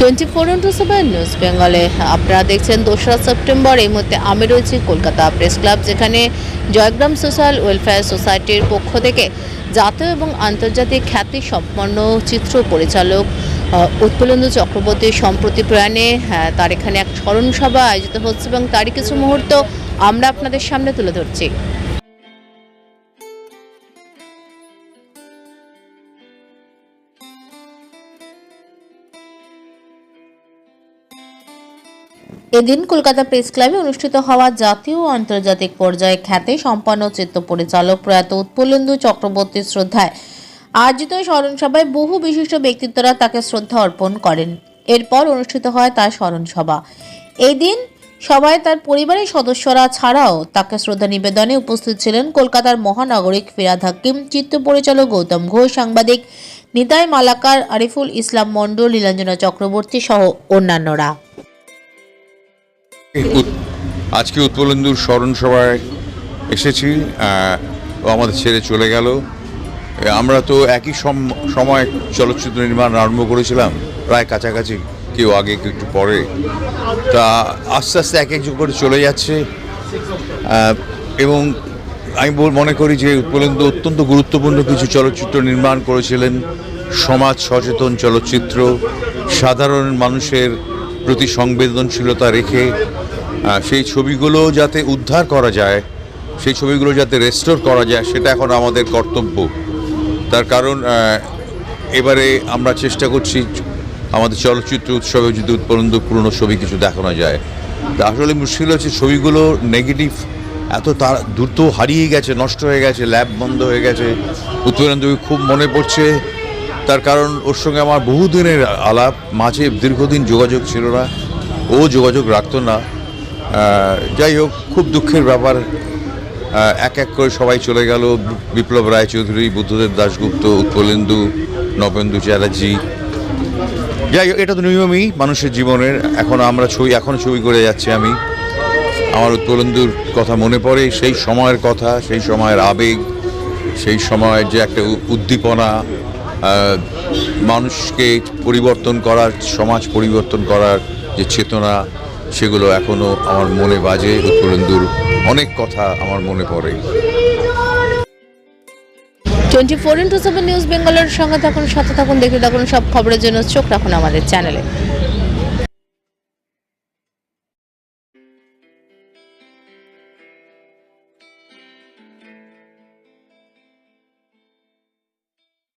Twenty four into seven news বেঙ্গলে আপনারা দেখছেন দোসরা সেপ্টেম্বর। এই মুহূর্তে আমি রয়েছি কলকাতা প্রেস ক্লাব যেখানে জয়গ্রাম সোশ্যাল ওয়েলফেয়ার সোসাইটির পক্ষ থেকে জাতীয় এবং আন্তর্জাতিক খ্যাতি সম্পন্ন চিত্র পরিচালক উৎপলেন্দু চক্রবর্তীর সম্প্রতি প্রয়াণে আহ, তার এখানে এক স্মরণ সভা আয়োজিত হচ্ছে এবং তারই কিছু মুহূর্ত আমরা আপনাদের সামনে তুলে ধরছি। এদিন কলকাতা প্রেস ক্লাবে অনুষ্ঠিত হওয়া জাতীয় ও আন্তর্জাতিক পর্যায়ে খ্যাতি সম্পন্ন চিত্র পরিচালক প্রয়াত উৎপলেন্দু চক্রবর্তীর শ্রদ্ধায় আয়োজিত স্মরণসভায় বহু বিশিষ্ট ব্যক্তিত্বরা তাকে শ্রদ্ধা অর্পণ করেন। এরপর অনুষ্ঠিত হয় তার স্মরণ সভা এই দিন সভায় তার পরিবারের সদস্যরা ছাড়াও তাকে শ্রদ্ধা নিবেদনে উপস্থিত ছিলেন কলকাতার মহানগরিক ফিরাদ হাকিম, চিত্র পরিচালক গৌতম ঘোষ, সাংবাদিক নিতাই মালাকার, আরিফুল ইসলাম মণ্ডল লীলাঞ্জনা চক্রবর্তী সহ অন্যান্যরা। আজকে উৎপলেন্দুর স্মরণ সভায় এসেছি ও আমাদের ছেড়ে চলে গেল। আমরা তো একই সম- সময় চলচ্চিত্র নির্মাণ আরম্ভ করেছিলাম, প্রায় কাছাকাছি, কেউ আগে, কেউ একটু পরে। তা আস্তে আস্তে এক একজন করে চলে যাচ্ছে। এবং আমি মনে করি যে উৎপলেন্দু অত্যন্ত গুরুত্বপূর্ণ কিছু চলচ্চিত্র নির্মাণ করেছিলেন। সমাজ সচেতন চলচ্চিত্র, সাধারণ মানুষের প্রতি সংবেদনশীলতা রেখে সেই ছবিগুলো যাতে উদ্ধার করা যায়, সেই ছবিগুলো যাতে রেস্টোর করা যায়, সেটা এখন আমাদের কর্তব্য। তার কারণ এবারে আমরা চেষ্টা করছি আমাদের চলচ্চিত্র উৎসবে যদি উৎপলন্দু পুরনো ছবি কিছু দেখানো যায়। তা আসলে মুশকিল হচ্ছে ছবিগুলো নেগেটিভ এত তার, দ্রুত হারিয়ে গেছে, নষ্ট হয়ে গেছে ল্যাব বন্ধ হয়ে গেছে। উৎপলন্দু খুব মনে পড়ছে। তার কারণ, ওর সঙ্গে আমার বহুদিনের আলাপ, মাঝে দীর্ঘদিন যোগাযোগ ছিল না। ও যোগাযোগ রাখতো না। যাই হোক, খুব দুঃখের ব্যাপার। এক এক করে সবাই চলে গেল। বিপ্লব রায়চৌধুরী, বুদ্ধদেব দাশগুপ্ত, উৎপলেন্দু, নবেন্দু চ্যাটার্জি। যাই হোক, এটা তো নিয়মই মানুষের জীবনের। এখন আমরা ছবি এখন ছবি করে যাচ্ছি আমি। আমার উৎপলেন্দুর কথা মনে পড়ে। সেই সময়ের কথা, সেই সময়ের আবেগ, সেই সময়ের যে একটা উদ্দীপনা মানুষকে পরিবর্তন করার, সমাজ পরিবর্তন করার যে চেতনা সেগুলো এখনও আমার মনে বাজে উৎপলেন্দুর অনেক কথা আমার মনে পড়ে। Twenty four into seven news বেঙ্গলের সঙ্গে থাকুন, সাথে থাকুন দেখে থাকুন সব খবরের জন্য চোখ রাখুন আমাদের চ্যানেলে।